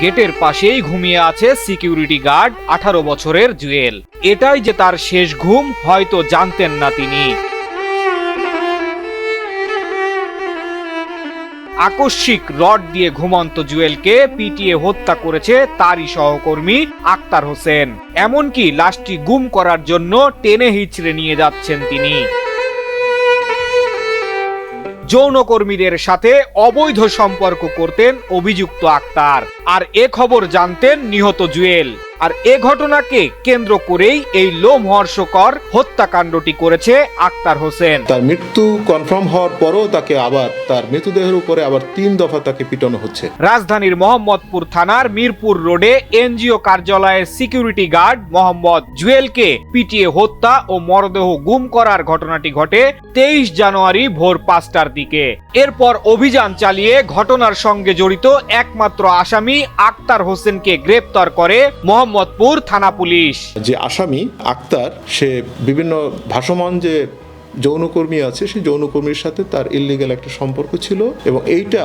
গেটের পাশেই ঘুমিয়ে আছে সিকিউরিটি গার্ড আঠারো বছরের জুয়েল। এটাই যে তার শেষ ঘুম, হয়তো জানতেন না তিনি। আকস্মিক রড দিয়ে ঘুমন্ত জুয়েলকে পিটিয়ে হত্যা করেছে তারই সহকর্মী আক্তার হোসেন। এমনকি লাশটি গুম করার জন্য টেনে হিচড়ে নিয়ে যাচ্ছেন তিনি। যৌনকর্মীদের সাথে অবৈধ সম্পর্ক করতেন অভিযুক্ত আক্তার। আর এ খবর জানতেন নিহত জুয়েল। আর এ ঘটনাকে কেন্দ্র করেই এই লোমহর্ষকর হত্যাকাণ্ডটি করেছে আক্তার হোসেন। তার মৃত্যু কনফার্ম হওয়ার পরও তাকে আবার তার মৃতদেহের উপরে আবার তিন দফা তাকে পিটানো হচ্ছে। রাজধানীর মোহাম্মদপুর থানার মিরপুর রোডে এনজিও কার্যালয়ের সিকিউরিটি গার্ড মোহাম্মদ জুয়েলকে পিটিয়ে হত্যা ও মরদেহ গুম করার ঘটনাটি ঘটে তেইশ জানুয়ারি ভোর পাঁচটার দিকে। এরপর অভিযান চালিয়ে ঘটনার সঙ্গে জড়িত একমাত্র আসামি আক্তার হোসেনকে গ্রেপ্তার করে মোহাম্মদপুর থানা পুলিশ। যে আসামি, আক্তার, সে বিভিন্ন ভাসমান যে যৌনকর্মী আছে, সেই যৌনকর্মীর সাথে তার ইলিগাল একটা সম্পর্ক ছিল এবং এইটা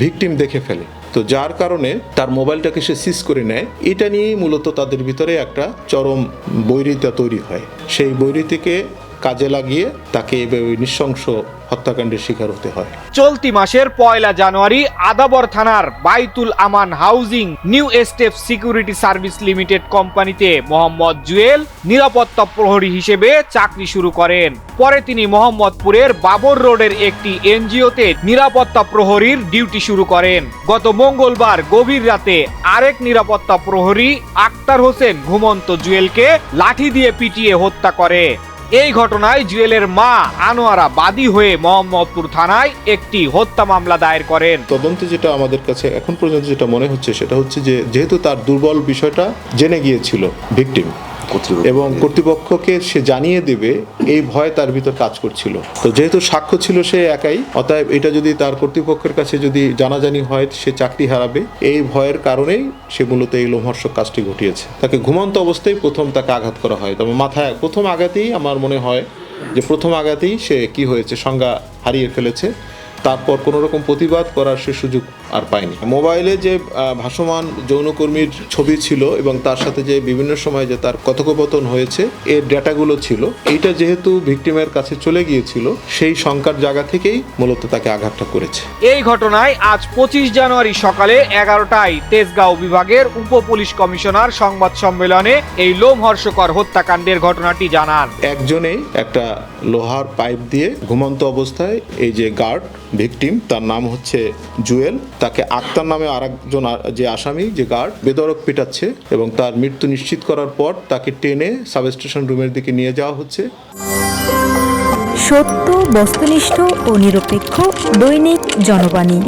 ভিকটিম দেখে ফেলে। তো যার কারণে তার মোবাইলটাকে সে সিজ করে নেয়। এটা নিয়েই মূলত তাদের ভিতরে একটা চরম বৈরিতা তৈরি হয়। সেই বৈরিতিকে কাজে লাগিয়ে তাকে এভাবে নৃশংস হত্যাকাণ্ডের শিকার হতে হয়। চলতি মাসের পয়লা জানুয়ারি আদাবর থানার Baitul Aman housing new Estep security service limited কোম্পানিতে মোহাম্মদ জুয়েল নিরাপত্তা প্রহরী হিসেবে চাকরি শুরু করেন। পরে তিনি মোহাম্মদপুরের বাবর রোডের একটি এনজিওতে নিরাপত্তা প্রহরীর ডিউটি শুরু করেন। গত মঙ্গলবার গভীর রাতে আরেক নিরাপত্তা প্রহরী আক্তার হোসেন ঘুমন্ত জুয়েলকে লাঠি দিয়ে পিটিয়ে হত্যা করে। এই ঘটনায় জুয়েলের মা আনোয়ারা বাদী হয়ে মোহাম্মদপুর থানায় একটি হত্যা মামলা দায়ের করেন। তদন্তে যেটা আমাদের কাছে এখন পর্যন্ত যেটা মনে হচ্ছে সেটা হচ্ছে যে যেহেতু তার দুর্বল বিষয়টা জেনে গিয়েছিল ভিকটিম এবং কর্তৃপক্ষকে সে জানিয়ে দেবে এই ভয় তার ভিতর কাজ করছিল। তো যেহেতু সাক্ষ্য ছিল সে একাই অতএব এটা যদি তার কর্তৃপক্ষের কাছে যদি জানাজানি হয় সে চাকরি হারাবে। এই ভয়ের কারণেই সে মূলত এই লোমহর্ষক কাজটি ঘটিয়েছে। তাকে ঘুমন্ত অবস্থায় প্রথম তাকে আঘাত করা হয়। তবে মাথায় প্রথম আঘাতেই আমার মনে হয় যে প্রথম আঘাতেই সে কি হয়েছে সংজ্ঞা হারিয়ে ফেলেছে। তারপর কোনো রকম প্রতিবাদ করার সে সুযোগ আর পায়নি। মোবাইলে যে ভাসমান যৌনকর্মীর ছবি ছিল এবং তার সাথে যে বিভিন্ন সময় যে তার কথোপকথন হয়েছে এর ডেটাগুলো ছিল এইটা যেহেতু ভিকটিমের কাছে চলে গিয়েছিল সেই শঙ্কার জায়গা থেকেই মূলত তাকে আঘাতটা করেছে। এই ঘটনায় আজ পঁচিশ জানুয়ারি সকালে এগারোটায় তেজগাঁও বিভাগের উপ পুলিশ কমিশনার সংবাদ সম্মেলনে এই লোমহর্ষকর হত্যাকাণ্ডের ঘটনাটি জানান। একজনেই একটা লোহার পাইপ দিয়ে ঘুমন্ত অবস্থায় এই যে গার্ড ভিকটিম, তার নাম হচ্ছে জুয়েল। তাকে আক্তার নামে আরেকজন যে আসামি, যে গার্ড, বেদরক পেটাচ্ছে এবং তার মৃত্যু নিশ্চিত করার পর তাকে টেনে সাবস্টেশন রুমের দিকে নিয়ে যাওয়া হচ্ছে। সত্য, বস্তুনিষ্ঠ ও নিরপেক্ষ দৈনিক জনবাণী।